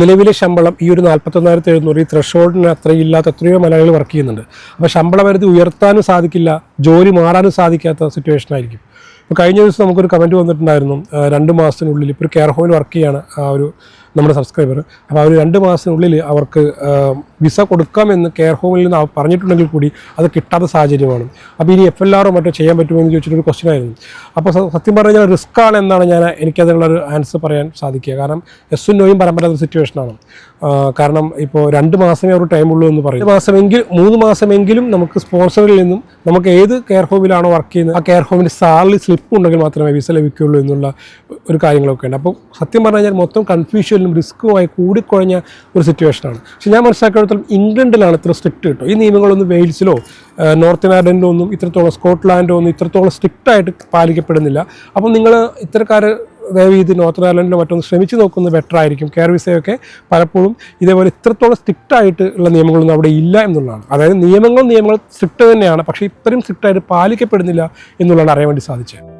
നിലവിലെ ശമ്പളം ഈ ഒരു നാൽപ്പത്തൊന്നായിരത്തി എഴുന്നൂറ് ഈ ത്രഷോൾഡിന് അത്രയില്ലാത്ത എത്രയോ മലയാളികൾ വർക്ക് ചെയ്യുന്നുണ്ട്. അപ്പോൾ ശമ്പള പരിധി ഉയർത്താനും സാധിക്കില്ല. ജോലി മാറാനും സാധിക്കാത്ത സിറ്റുവേഷൻ ആയിരിക്കും. ഇപ്പോൾ കഴിഞ്ഞ ദിവസം നമുക്കൊരു കമന്റ് വന്നിട്ടുണ്ടായിരുന്നു. രണ്ട് മാസത്തിനുള്ളിൽ ഇപ്പോൾ ഒരു കെയർ ഹോമിൽ വർക്ക് ചെയ്യാണ് ആ ഒരു നമ്മുടെ സബ്സ്ക്രൈബർ അപ്പോൾ അവർ രണ്ട് മാസത്തിനുള്ളിൽ അവർക്ക് വിസ കൊടുക്കാമെന്ന് കെയർ ഹോമിൽ നിന്ന് പറഞ്ഞിട്ടുണ്ടെങ്കിൽ കൂടി അത് കിട്ടാത്ത സാഹചര്യമാണ്. അപ്പോൾ ഇനി എഫ് എൽ ആറോ മറ്റോ ചെയ്യാൻ പറ്റുമോ എന്ന് ചോദിച്ചിട്ടൊരു ക്വസ്റ്റ്യൻ ആയിരുന്നു. അപ്പോൾ സത്യം പറഞ്ഞാൽ റിസ്ക് ആണ് എന്നാണ് ഞാൻ എനിക്കതിനുള്ളൊരു ആൻസർ പറയാൻ സാധിക്കുക. കാരണം എസ് നോയും പറ്റാത്ത സിറ്റുവേഷനാണ് കാരണം ഇപ്പോൾ രണ്ട് മാസമേ ഒരു ടൈം ഉള്ളൂ എന്ന് പറയും. മാസമെങ്കിൽ മൂന്ന് മാസമെങ്കിലും നമുക്ക് സ്പോൺസറിൽ നിന്നും നമുക്ക് ഏത് കെയർ ഹോമിലാണോ വർക്ക് ചെയ്യുന്നത്. ആ കെയർ ഹോമിന്റെ സാലറി സ്ലിപ്പ് ഉണ്ടെങ്കിൽ മാത്രമേ വിസ ലഭിക്കുകയുള്ളൂ എന്നുള്ള ഒരു കാര്യങ്ങളൊക്കെ ഉണ്ട്. അപ്പോൾ സത്യം പറഞ്ഞു കഴിഞ്ഞാൽ മൊത്തം കൺഫ്യൂഷനും റിസ്ക്കുമായി കൂടിക്കുഴഞ്ഞ ഒരു സിറ്റുവേഷനാണ് പക്ഷെ ഞാൻ മനസ്സിലാക്കിയിടത്തോളം ഇംഗ്ലണ്ടിലാണ് ഇത്ര സ്ട്രിക്റ്റ് കിട്ടും. ഈ നിയമങ്ങളൊന്നും വെയിൽസിലോ നോർത്ത് അയർലൻഡിലോ ഒന്നും ഇത്രത്തോളം സ്കോട്ട്ലാൻഡോ ഒന്നും ഇത്രത്തോളം സ്ട്രിക്റ്റായിട്ട് പാലിക്കപ്പെടുന്നില്ല. അപ്പം നിങ്ങൾ ഇത്തരക്കാർ ദയവ് ഇത് നോർത്ത് അയർലൻഡിലോ മറ്റൊന്ന് ശ്രമിച്ചു നോക്കുന്നത് ബെറ്റർ ആയിരിക്കും. കെയർ വിസയൊക്കെ പലപ്പോഴും ഇതേപോലെ ഇത്രത്തോളം സ്ട്രിക്റ്റ് ആയിട്ട് ഉള്ള നിയമങ്ങളൊന്നും അവിടെ ഇല്ല എന്നുള്ളതാണ്. അതായത് നിയമങ്ങൾ നിയമങ്ങൾ സ്ട്രിക്റ്റ് തന്നെയാണ് പക്ഷേ ഇത്രയും സ്ട്രിക്റ്റായിട്ട് പാലിക്കപ്പെടുന്നില്ല എന്നുള്ളതാണ് അറിയാൻ വേണ്ടി സാധിച്ചത്.